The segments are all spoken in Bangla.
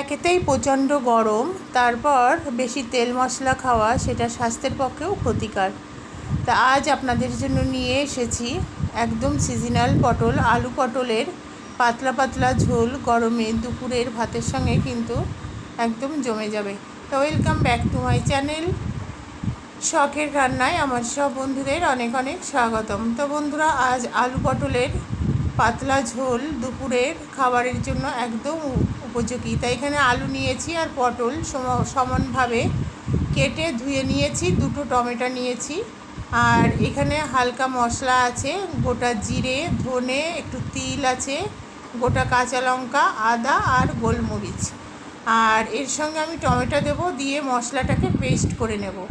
একেতেই প্রচণ্ড গরম, তারপর বেশি তেল মশলা খাওয়া সেটা স্বাস্থ্যের পক্ষেও ক্ষতিকর। তা আজ আপনাদের জন্য নিয়ে এসেছি একদম সিজনাল পটল, আলু পটলের পাতলা পাতলা ঝোল গরমে দুপুরের ভাতের সঙ্গে কিন্তু একদম জমে যাবে। তো welcome back to my channel শখের রান্নায় আমার সব বন্ধুদের অনেক অনেক স্বাগতম। তো বন্ধুরা, আজ আলু পটলের পাতলা ঝোল দুপুরের খাবারের জন্য একদম উপযোগী। তাই এখানে আলু নিয়েছি আর পটল সম- সমানভাবে কেটে ধুয়ে নিয়েছি, দুটো টমেটো নিয়েছি। আর এখানে হালকা মশলা আছে, গোটা জিরে, ধনে, একটু তিল আছে, গোটা কাঁচা লঙ্কা, আদা আর গোলমরিচ। আর এর সঙ্গে আমি টমেটো দেবো, দিয়ে মশলাটাকে পেস্ট করে নেব।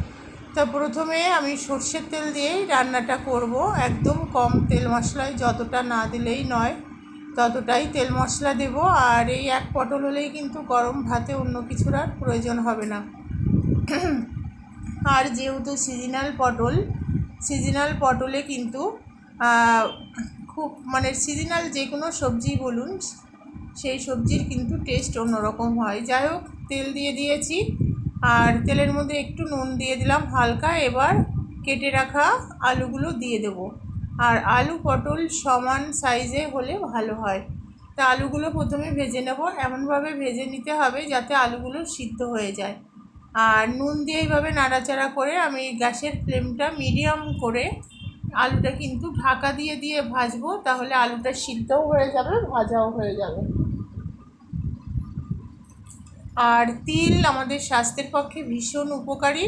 তো প্রথমে আমি সর্ষের তেল দিয়েই রান্নাটা করব, একদম কম তেল মশলায়, যতটা না দিলেই নয়। ততটাই তেল মশলা দেব আর এই এক পটল হলেই কিন্তু গরম ভাতে অন্য কিছুর আর প্রয়োজন হবে না। আর যেহেতু সিজনাল পটল সিজনাল পটলে কিন্তু খুব মানে সিজনাল যে কোনো সবজি বলুন, সেই সবজির কিন্তু টেস্ট অন্যরকম হয়। যাই হোক, তেল দিয়ে দিয়েছি। আর তেলের মধ্যে একটু নুন দিয়ে দিলাম হালকা। এবার কেটে রাখা আলুগুলো দিয়ে দেবো। আর আলু পটল সমান সাইজে হলে ভালো হয়। তা আলুগুলো প্রথমে ভেজে নেব। এমনভাবে ভেজে নিতে হবে যাতে আলুগুলো সিদ্ধ হয়ে যায়। আর নুন দিয়ে এইভাবে নাড়াচাড়া করে আমি গ্যাসের ফ্লেমটা মিডিয়াম করে আলুটা কিন্তু ঢাকা দিয়ে দিয়ে ভাজবো। তাহলে আলুটা সিদ্ধও হয়ে যাবে, ভাজাও হয়ে যাবে। আর তিল আমাদের স্বাস্থ্যের পক্ষে ভীষণ উপকারী।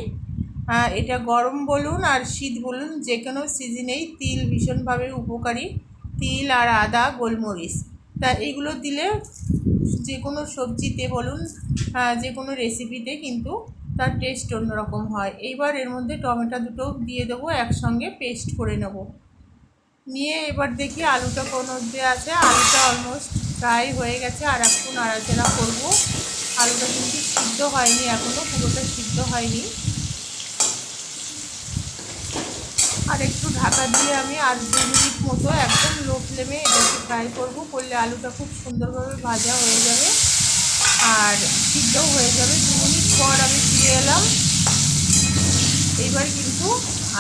এটা গরম বলুন আর শীত বলুন যে কোনো সিজনেই তিল ভীষণভাবে উপকারী। তিল আর আদা গোলমরিচ। তা এগুলো দিলে যে কোনো সবজিতে বলুন আহ, যে কোনো রেসিপিতে কিন্তু তার টেস্ট অন্যরকম হয়। এইবার এর মধ্যে টমেটো দুটো দিয়ে দেবো একসঙ্গে পেস্ট করে নেব। নিয়ে এবার দেখি আলুটা কোন অবধি আছে। আলুটা অলমোস্ট ফ্রাই হয়ে গেছে আর একটু নাড়াচাড়া করব। আলুটা কিন্তু সিদ্ধ হয়নি এখনও পুরোটা সিদ্ধ হয়নি আর একটু ঢাকা দিয়ে আমি আর দু মিনিট মতো একদম লো ফ্লেমে এটাকে ফ্রাই করব। করলে আলুটা খুব সুন্দরভাবে ভাজা হয়ে যাবে আর সিদ্ধও হয়ে যাবে। দু মিনিট পর আমি ফিরে এলাম। এইবার কিন্তু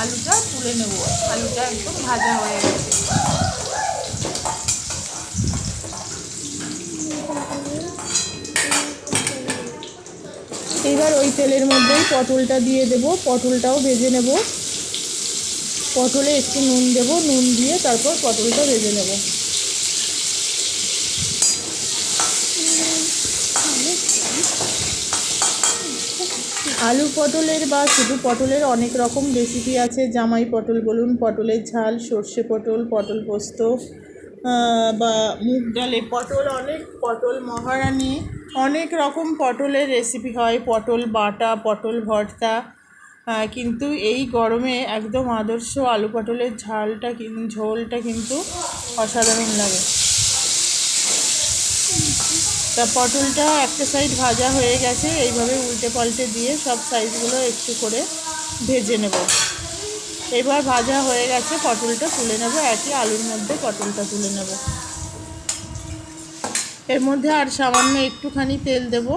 আলুটা তুলে নেব। আলুটা একদম ভাজা হয়ে গেছে। এবার ওই তেলের মধ্যেই পটলটা দিয়ে দেব। পটলটাও ভেজে নেব। পটলে একটু নুন দেব, নুন দিয়ে তারপর পটলটা ভেজে নেব। আলু পটলের বা শুধু পটলের অনেক রকম রেসিপি আছে। জামাই পটল বলুন, পটলের ঝাল, সর্ষে পটল পটল পোস্ত বা মুগ ডালে পটল অনেক, পটল মহারানি। অনেক রকম পটলের রেসিপি হয়। পটল বাটা, পটল ভর্তা কিন্তু এই গরমে একদম আদর্শ আলু পটলের ঝালটা ঝোলটা কিন্তু অসাধারণ লাগে। তা পটলটা একটা সাইড ভাজা হয়ে গেছে, এইভাবে উল্টে পাল্টে দিয়ে সব সাইজগুলো একটু করে ভেজে নেব। এবার ভাজা হয়ে গেছে, পটলটা তুলে নেব, একই আলুর মধ্যে পটলটা তুলে নেব। এর মধ্যে আর সামান্য একটুখানি তেল দেব।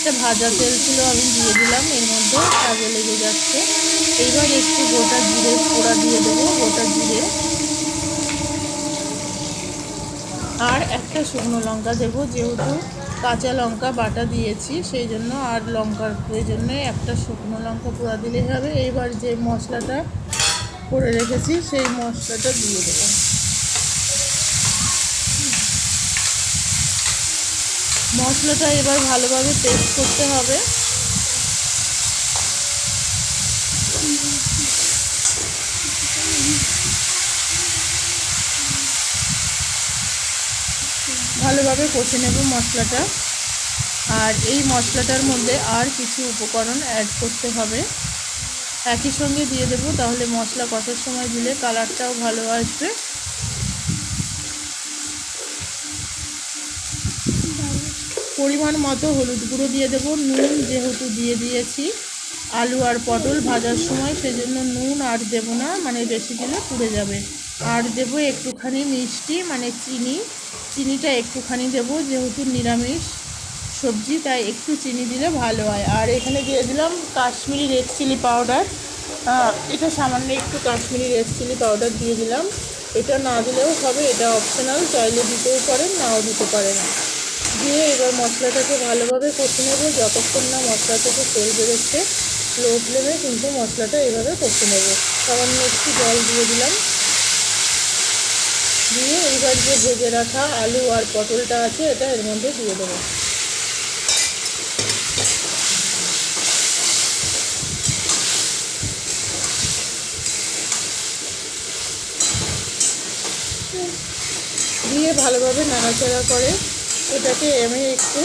একটা ভাজা তেল ছিল আমি দিয়ে দিলাম, এর মধ্যে কাজে লেগে যাচ্ছে। এইবার একটু গোটা জিরে পোড়া দিয়ে দেবো, গোটা জিরে। আর একটা শুকনো লঙ্কা দেবো, যেহেতু কাঁচা লঙ্কা বাটা দিয়েছি, সেই জন্য আর লঙ্কার প্রয়োজন নেই, একটা শুকনো লঙ্কা পোড়া দিলেই হবে। এইবার যে মশলাটা করে রেখেছি, সেই মশলাটা দিয়ে দেবো। মশলাটা এবার ভালোভাবে পেস্ট করতে হবে। ভালোভাবে কষে নেব মশলাটা। আর এই মশলাটার মধ্যে আর কিছু উপকরণ অ্যাড করতে হবে। একই সঙ্গে দিয়ে দেবো, তাহলে মশলা কষার সময় দিলে কালারটাও ভালো আসবে। পরিমাণ মতো হলুদ গুঁড়ো দিয়ে দেবো, নুন যেহেতু দিয়ে দিয়েছি। আলু আর পটল ভাজার সময় সেজন্য নুন আর দেব না মানে বেশি দিলে পুড়ে যাবে। আর দেবো একটুখানি মিষ্টি মানে চিনি। চিনিটা একটুখানি দেবো, যেহেতু নিরামিষ সবজি, তাই একটু চিনি দিলে ভালো হয়। আর এখানে দিয়ে দিলাম কাশ্মীরি রেড চিলি পাউডার। এটা সামান্য একটু কাশ্মীরি রেড চিলি পাউডার দিয়ে দিলাম। এটা না দিলেও হবে, এটা অপশনাল চাইলে দিতেও পারেন, নাও দিতে পারেন। দিয়ে এবার মশলাটাকে ভালোভাবে কষে নেব। যতক্ষণ না মশলা থেকে তেল বেরোচ্ছে লো ফ্লেমে কিন্তু মশলাটা এভাবে কষে নেব। সামান্য একটু জল দিয়ে দিলাম। দিয়ে এইবার যে ভেজে রাখা আলু আর পটলটা আছে, এটা এর মধ্যে দিয়ে দেবো। দিয়ে ভালোভাবে নাড়াচাড়া করে এটাকে আমি একটু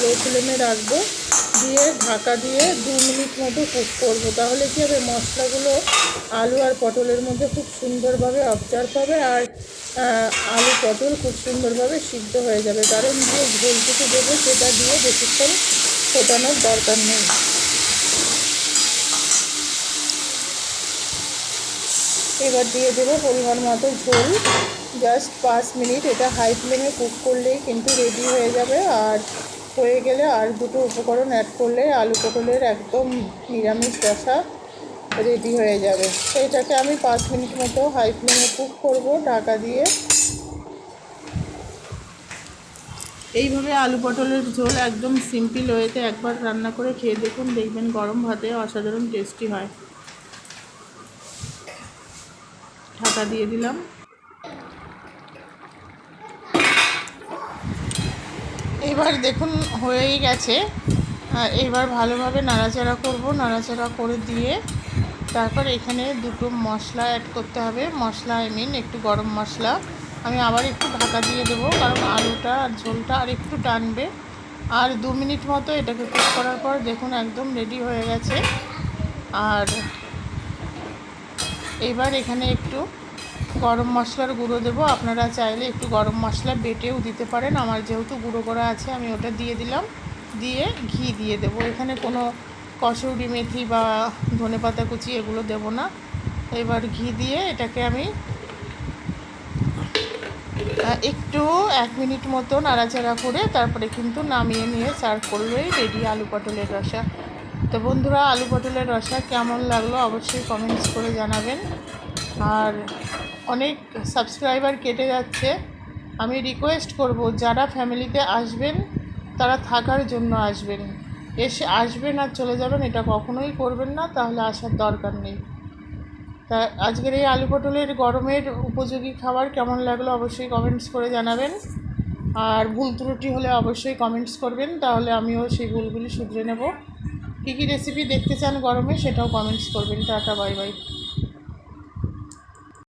লো ফ্লেমে রাখব। দিয়ে ঢাকা দিয়ে দু মিনিট মতো কুক করব। তাহলে কী হবে? মশলাগুলো আলু আর পটলের মধ্যে খুব সুন্দরভাবে অবজার্ভ হবে আর আলু পটল খুব সুন্দরভাবে সিদ্ধ হয়ে যাবে। কারণ যে ঝোলটুকু দেবো সেটা দিয়ে বেশিক্ষণ ফোটানোর দরকার নেই। এবার দিয়ে দেবো পরিমাণ মতো ঝোল। জাস্ট পাঁচ মিনিট, এটা হাই ফ্লেমে কুক করলেই কিন্তু রেডি হয়ে যাবে। আর হয়ে গেলে আর দুটো উপকরণ অ্যাড করলে আলু পটলের একদম নিরামিষ রসা রেডি হয়ে যাবে। এটাকে আমি পাঁচ মিনিট মতো হাই ফ্লেমে কুক করব ঢাকা দিয়ে। এইভাবে আলু পটলের ঝোল একদম সিম্পল ওয়েতে একবার রান্না করে খেয়ে দেখুন, দেখবেন গরম ভাতে অসাধারণ টেস্টি হয়। ঢাকা দিয়ে দিলাম। এবার দেখুন, হয়েই গেছে। আর এবার ভালোভাবে নাড়াচাড়া করব, নাড়াচাড়া করে দিয়ে তারপর এখানে দুটো মশলা অ্যাড করতে হবে। মশলা আই মিন একটু গরম মশলা। আমি আবার একটু ঢাকা দিয়ে দেবো, কারণ আলুটা আর ঝোলটা আর একটু টানবে। আর দু মিনিট মতো এটাকে কুক করার পর দেখুন, একদম রেডি হয়ে গেছে। আর এবার এখানে একটু গরম মশলার গুঁড়ো দেবো। আপনারা চাইলে একটু গরম মশলা বেটেও দিতে পারেন। আমার যেহেতু গুঁড়ো করা আছে, আমি ওটা দিয়ে দিলাম। দিয়ে ঘি দিয়ে দেবো। এখানে কোনো কসৌরি মেথি বা ধনেপাতা কুচি এগুলো দেবো না। এবার ঘি দিয়ে এটাকে আমি একটু এক মিনিট মতো নাড়াচাড়া করে তারপরে কিন্তু নামিয়ে নিয়ে সার্ভ করলেই রেডি আলু পটলের রসা। তো বন্ধুরা, আলু পটলের রসা কেমন লাগল অবশ্যই কমেন্টস করে জানাবেন। আর অনেক সাবস্ক্রাইবার কেটে যাচ্ছে। আমি রিকোয়েস্ট করব, যারা ফ্যামিলিতে আসবেন, তারা থাকার জন্য আসবেন। এসে আসবেন আর চলে যাবেন, এটা কখনোই করবেন না, তাহলে আসার দরকার নেই। তা আজকের এই আলু পটলের গরমের উপযোগী খাবার কেমন লাগল অবশ্যই কমেন্টস করে জানাবেন। আর ভুল ত্রুটি হলে অবশ্যই কমেন্টস করবেন, তাহলে আমিও সেই ভুলগুলি শুধরে নেব। কী কী রেসিপি দেখতে চান গরমে সেটাও কমেন্টস করবেন। Tata bye bye